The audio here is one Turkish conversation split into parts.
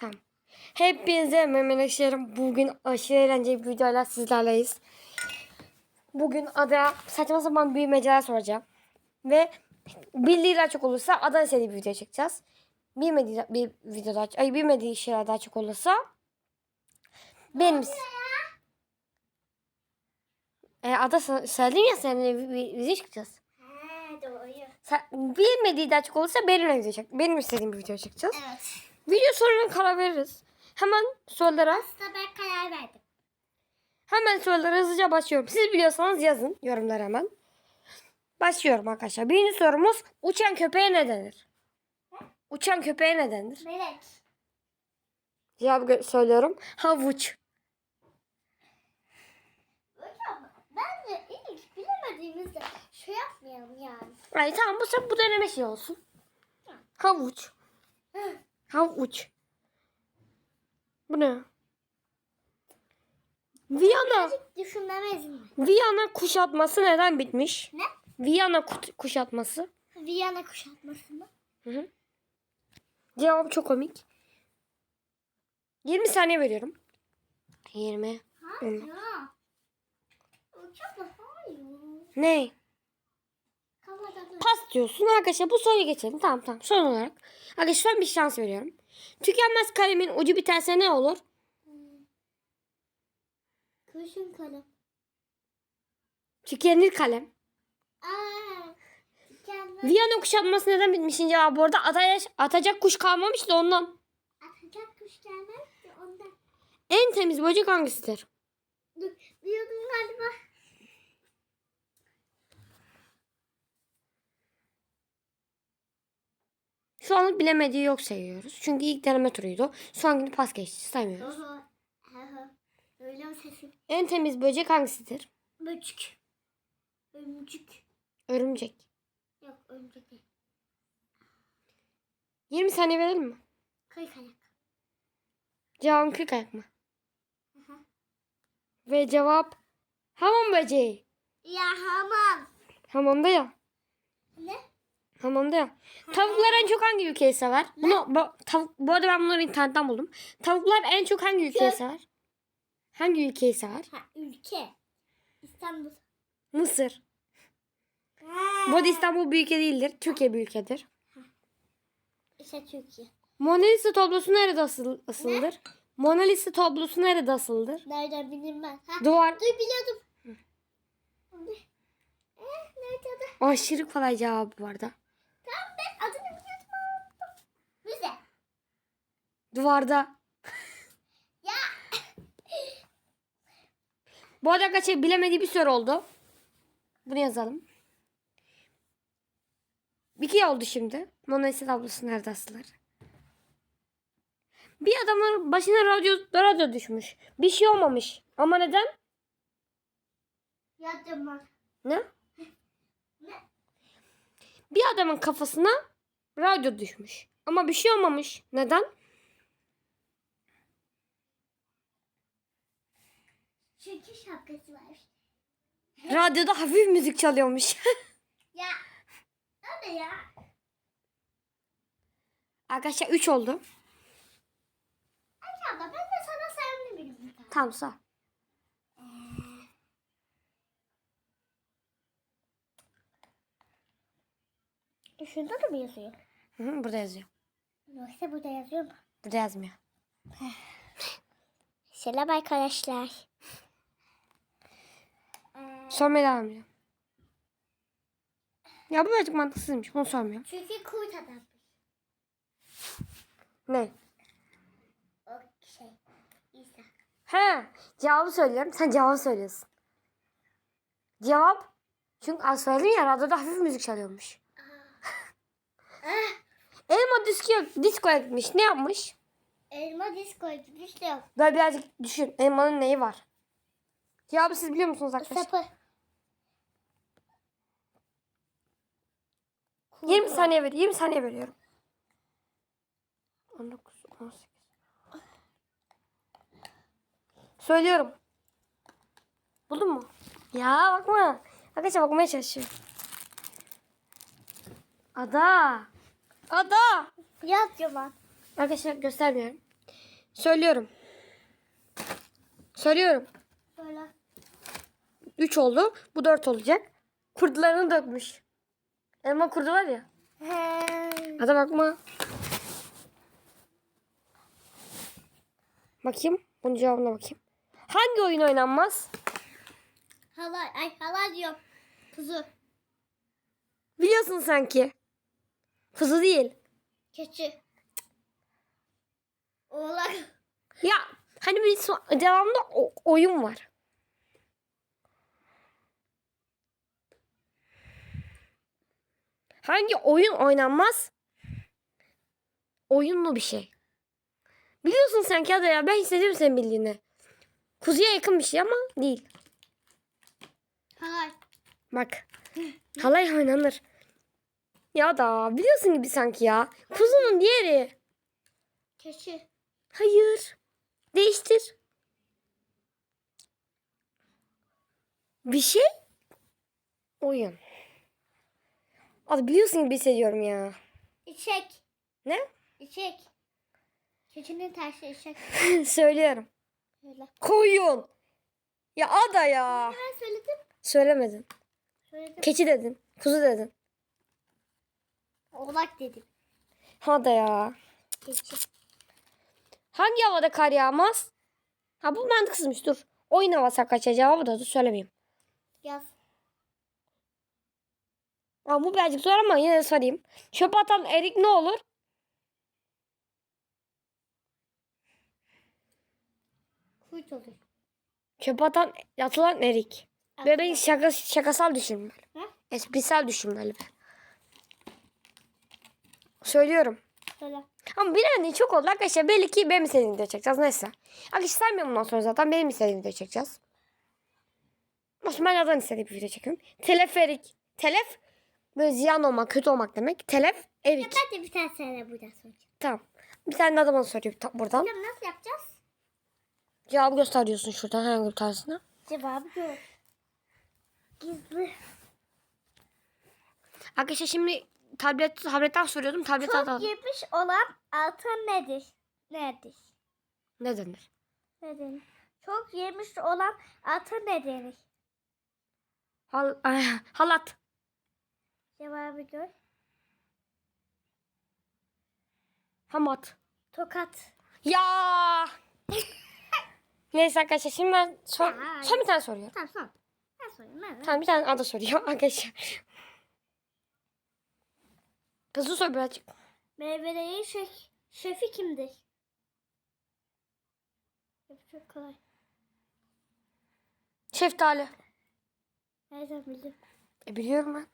Tamam. Hepinize memnunlaşıyorum. Bugün aşırı eğlenceli bir videoyla sizlerleyiz. Bugün Ada'ya saçma sapan büyümeceler soracağım. Ve bildiği daha çok olursa Ada istediği bir video çekeceğiz. Bilmediği bir video daha, ay bilmediği şeyler daha çok olursa benim e, Ada sö- söyledin ya seninle bir, video çekeceğiz. He doğru. Sen, bilmediği daha çok olursa benimle video çek. Benim istediğim bir video çekeceğiz. Evet. Video soruna karar veririz. Hemen sorulara Aslında ben karar verdim. Hemen sorulara hızlıca başlıyorum. Siz biliyorsanız yazın yorumlara hemen. Başlıyorum arkadaşlar. Birinci sorumuz uçan köpeğe ne denir? Uçan köpeğe ne denir? Melek. Cevabı söylüyorum. Havuç. Hocam bence ilk bilemediğimizde şey yapmayalım yani. Ay tamam bu bu deneme şey olsun. Havuç. Havuç. Bu ne? Viyana. Ver. Viyana kuşatması neden bitmiş? Ne? Viyana kuşatması. Viyana kuşatması mı? Hı hı. Cevap çok komik. 20 saniye veriyorum. 20. Hayır. Hocam hayır. Ne? Pas diyorsun arkadaşlar bu soruyu geçelim. Tamam tamam son olarak. Arkadaşlar son bir şans veriyorum. Tükenmez kalemin ucu biterse ne olur? kurşun kalem. Tükenir kalem. Aa. Kendime Viyana kuşatması neden bitmişin cevabı bu arada ataya, atacak kuş kalmamış da ondan. atacak kuş gelmez ondan. En temiz böcek hangisidir? Dur biliyordum galiba. Şu anlık bilemediği yok sayıyoruz. Çünkü ilk deneme turuydu. Son günü pas geçti saymıyoruz. Oho. Oho. Öyle mi sesim? En temiz böcek hangisidir? Böcük. Ömcük. Örümcek. Yok ömcük değil. 20 saniye verelim mi? Kırk ayak. Cevabın kırk ayak mı? Hı. Ve cevap hamam böceği. Ya hamam. Hamamda ya. Ne? Hamamda ya. Tavuklar en çok hangi ülkeyi sever? Bunu, bu, tavuk, bu arada ben bunları internetten buldum. Tavuklar en çok hangi ülkeyi sever? Hangi ülkeyi sever? Ha ülke. İstanbul. Mısır. Bu arada İstanbul bir ülke değildir. Türkiye bir ülkedir. İşte Türkiye. Mona Lisa tablosu nerede asıl, asıldır? Mona Lisa tablosu nerede asıldır? Nereden bileyim ben? Ha, Duvar. dur biliyordum. Ne? Eh, nerede? Aşırı kolay cevabı bu arada. Tamam ben adını biliyordum. Müze. Duvarda. Ya. Bu arada arkadaşlar bilemediği bir soru oldu. Bunu yazalım. İki oldu şimdi. Mona Lisa tablosu nerede asılır? Bir adamın başına radyo, radyo düşmüş. Bir şey olmamış. Ama neden? Ne? Ne? Bir adamın kafasına radyo düşmüş. Ama bir şey olmamış. Neden? Çünkü şapkası var. Radyoda hafif müzik çalıyormuş. Ya. Hadi ya. Arkadaşlar 3 oldu. Ay abla ben de sana sevimli tane. Tamam sağ. Şunda da mı yazıyor? Hı hı, burada yazıyor. Yoksa burada yazıyor mu? Burada yazmıyor. Selam arkadaşlar. Sormaya devam ediyorum. Ya bu birazcık mantıksızmış. Bunu sormuyorum. Çünkü kurt adam. Ne? O şey. İsa. He. Cevabı söylüyorum. Sen cevabı söylüyorsun. Cevap. Çünkü az söyledin ya radyoda hafif müzik çalıyormuş. Ah, Elma disko, gitmiş. Ne yapmış? elma diskoydu. Düştü. Böyle birazcık düşün. Elmanın neyi var? Cevabı siz biliyor musunuz arkadaşlar? Sapı. 20 saniye ver. 20 saniye veriyorum. 19, 18. Söylüyorum. Buldun mu? Ya bakma. Arkadaşlar bakmaya çalışıyorum. Ada. Ada. Yazıyor ben. Arkadaşlar göstermiyorum. Söylüyorum. Söylüyorum. Söyle. 3 oldu. Bu 4 olacak. Kurtlarını dökmüş. Elma kurdu var ya. He. Hadi bakma. Bakayım. Bunun cevabına bakayım. Hangi oyun oynanmaz? Halay. Ay halay diyorum. Kuzu. Biliyorsun sanki. Kuzu değil. Keçi. Oğlak. Ya hani bir so- devamlı o- oyun var. Hangi oyun oynanmaz? Oyunlu bir şey. Biliyorsun sen ki hadi ya ben hissediyorum senin bildiğini. Kuzuya yakın bir şey ama değil. Halay. Bak. Halay oynanır. Ya da biliyorsun gibi sanki ya. Kuzunun diğeri. Keçi. Hayır. Değiştir. Bir şey. Oyun. Abi biliyorsun gibi hissediyorum ya. İçek. Ne? İçek. Keçinin tersi içek. Söylüyorum. Söyle. Koyun. Ya ada ya. Ben söyledim. Söylemedin. Söyledim. Keçi dedin. Kuzu dedin. Oğlak dedim. Hada ya. Keçi. Hangi havada kar yağmaz? Ha bu mantıksızmış dur. Oyun havası kaça cevabı da dur söylemeyeyim. Yaz. Ama bu birazcık zor ama yine de sorayım. Çöp atan erik ne olur? Kuyut olur. Çöp atan atılan erik. Böyle şaka, şakasal düşünmeli. Ne? Esprisel düşünmeli. Söylüyorum. Söyle. Ama bir an çok oldu arkadaşlar. Belli ki benim istediğimi de çekeceğiz. Neyse. Arkadaşlar saymıyorum bundan sonra zaten. Benim istediğimi de çekeceğiz. Olsun ben adam istediğim bir video çekiyorum. Teleferik. Telef böyle ziyan olmak, kötü olmak demek. Telef, erik. Ben de bir tane sana buradan soracağım. Tamam. Bir tane de adama soruyor ta- buradan. Tamam nasıl yapacağız? Cevabı gösteriyorsun şuradan herhangi bir tanesine. Cevabı yok. Gizli. Arkadaşlar şimdi tablet tabletten soruyordum. Tablet Çok aldım. yemiş olan altın nedir? Nedir? Ne denir? Ne denir? Çok yemiş olan altın ne denir? Hal, ay, halat. Cevabı gör. Hamat. Tokat. Ya. Neyse arkadaşlar şimdi ben son, Ya. son bir tane soruyorum. Tamam son. Ben sorayım ben. Tamam bir tane ada soruyor arkadaşlar. Hızlı sor birazcık. Meyvelerin şef, şefi kimdir? Çok kolay. Şeftali. Nereden bildim? E, biliyorum ben.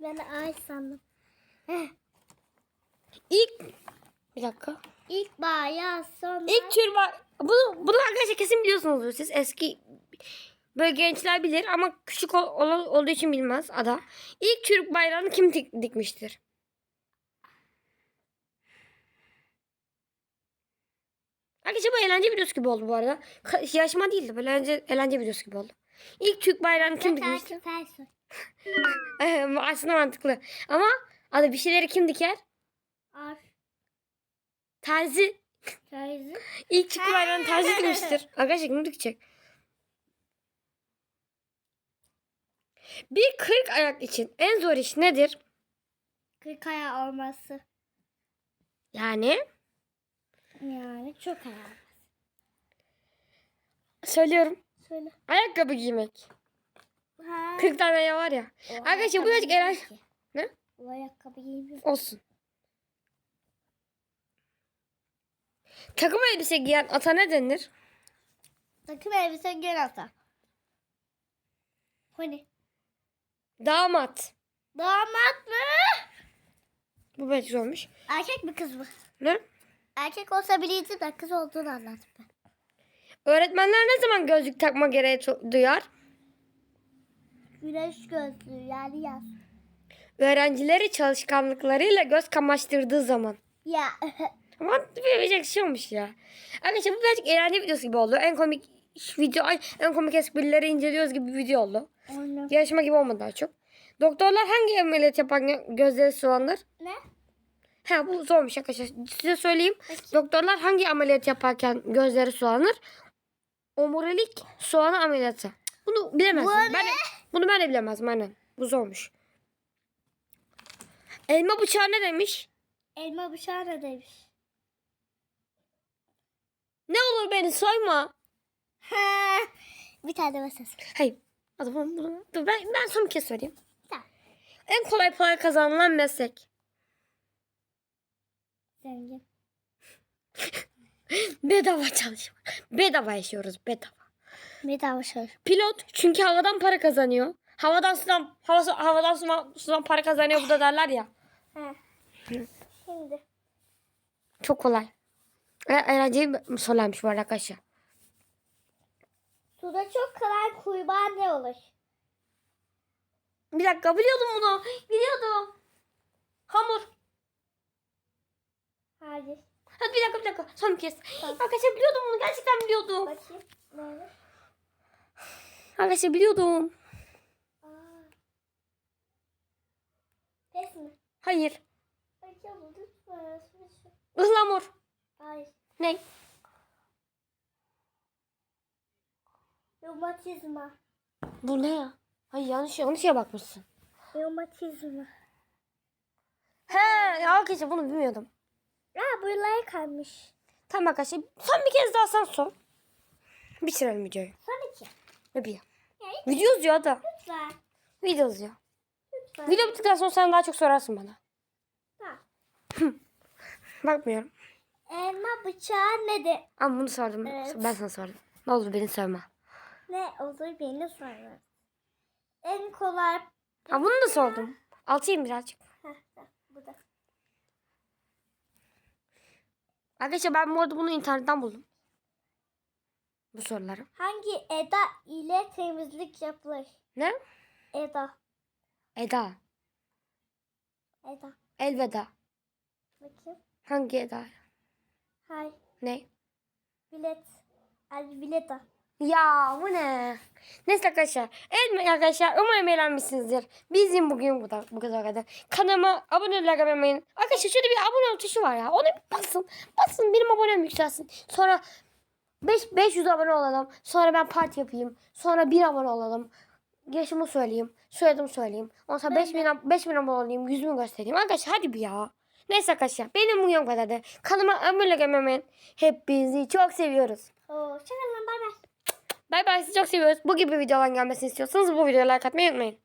Ben ağaç sandım. İlk bir dakika. İlk yaz sonra. İlk tür var. Bunu, bunu arkadaşlar kesin biliyorsunuzdur siz. Eski böyle gençler bilir ama küçük ol, ol- olduğu için bilmez ada. İlk Türk bayrağını kim dik- dikmiştir? Arkadaşlar bu eğlence videosu gibi oldu bu arada. Yarışma değildi böyle eğlence, eğlence videosu gibi oldu. İlk Türk bayrağını kim dikmiştir? Sen sor. Aslında mantıklı. Ama ada bir şeyleri kim diker? Ar. Terzi. Teyze. İlk Türk bayrağını terzi dikmiştir. Arkadaşlar kim dikecek? Bir kırk ayak için en zor iş nedir? Kırk ayağı olması. Yani Yani çok ayağı. söylüyorum. Söyle. Ayakkabı giymek. Ha. 40 tane ayağı var ya. O Arkadaşlar bu birazcık ki. Ne? O ayakkabı giymiyor. Olsun. Takım elbise giyen ata ne denir? Takım elbise gel ata. Hani? Damat. Damat mı? Bu belki zormuş. Erkek mi kız mı? Ne? Erkek olsa bilirdim de kız olduğunu anladım ben. Öğretmenler ne zaman gözlük takma gereği duyar? Güneş gözlüğü yani yaz. Öğrencileri çalışkanlıklarıyla göz kamaştırdığı zaman. Ya. Ama bir şey olmuş ya. Arkadaşlar bu birazcık eğlence videosu gibi oldu. En komik video, ay, en komik esprileri inceliyoruz gibi bir video oldu. Onu. Yarışma gibi olmadı daha çok. Doktorlar hangi ameliyat yapan gözleri sulanır? Ne? Ha bu zormuş arkadaşlar. Size söyleyeyim. Doktorlar hangi ameliyat yaparken gözleri sulanır? Omurilik soğanı ameliyatı. Bunu bilemezsin. Bu ne? Ben de, bunu ben de bilemezdim aynen. Bu zormuş. Elma bıçağı ne demiş? Elma bıçağı ne demiş? Ne olur beni soyma. Ha. Bir tane masası. Hayır. Bunu- dur ben, ben son bir kez söyleyeyim. Tamam. En kolay para kazanılan meslek. Zengin. Bedava çalışmak. Bedava yaşıyoruz bedava. Bedava şöyle. Pilot çünkü havadan para kazanıyor. Havadan sudan, havası, havadan sudan, sudan para kazanıyor bu da derler ya. Şimdi. Çok kolay. E, eğlenceli bir sorularmış bu arkadaşlar. Suda çok kalan kurbağa ne olur? Bir dakika biliyordum bunu. Biliyordum. Hamur. Hayır. Hadi bir dakika bir dakika. Son bir kez. Arkadaşlar biliyordum bunu. Gerçekten biliyordum. Bakayım. Ne olur? Arkadaşlar biliyordum. Aa. Pes mi? Hayır. Bakayım. Ihlamur. Hayır. Ne? Romatizma. Bu ne ya? Hayır yanlış yanlış şeye bakmışsın. Romatizma. He ya arkadaşlar bunu bilmiyordum. Aa buralar kalmış. Tamam arkadaşlar son bir kez daha sen sor. Bitirelim videoyu. Son iki. Ne bir? Ya, Video yazıyor da. lütfen. Video yazıyor. Lütfen. Video bittikten sonra sen daha çok sorarsın bana. Tamam. Bakmıyorum. Elma bıçağı ne de Ama bunu sordum. Evet. Ben sana sordum. Ne olur beni sorma. Ne olur beni sormaz. En kolay Ha bunu da sordum. Altayım birazcık. Bu da. Arkadaşlar ben bu arada bunu internetten buldum. Bu soruları. Hangi eda ile temizlik yapılır? Ne? Eda. Eda. Eda. Elveda. Bakayım. Hangi Eda? Hay. Ne? Bilet. Ay bileta. Ya bu ne? Neyse arkadaşlar. Evet arkadaşlar umarım eğlenmişsinizdir. Bizim bugün bu, da, bu kadar kadar. Kanalıma abone olmayı unutmayın. Arkadaşlar şöyle bir abone ol tuşu var ya. Ona bir basın. Basın benim abonem yükselsin. Sonra 5 500 abone olalım. Sonra ben parti yapayım. Sonra 1000 abone olalım. Yaşımı söyleyeyim. Soyadımı söyleyeyim. Ondan sonra 5000 ab- 5000 abone olayım. Yüzümü göstereyim. Arkadaşlar hadi bir ya. Neyse arkadaşlar benim bugün bu kadardı. Kanalıma abone olmayı unutmayın. Hepinizi çok seviyoruz. Lan bay bay. Bay bay sizi çok seviyoruz. Bu gibi videoların gelmesini istiyorsanız bu videoya like atmayı unutmayın.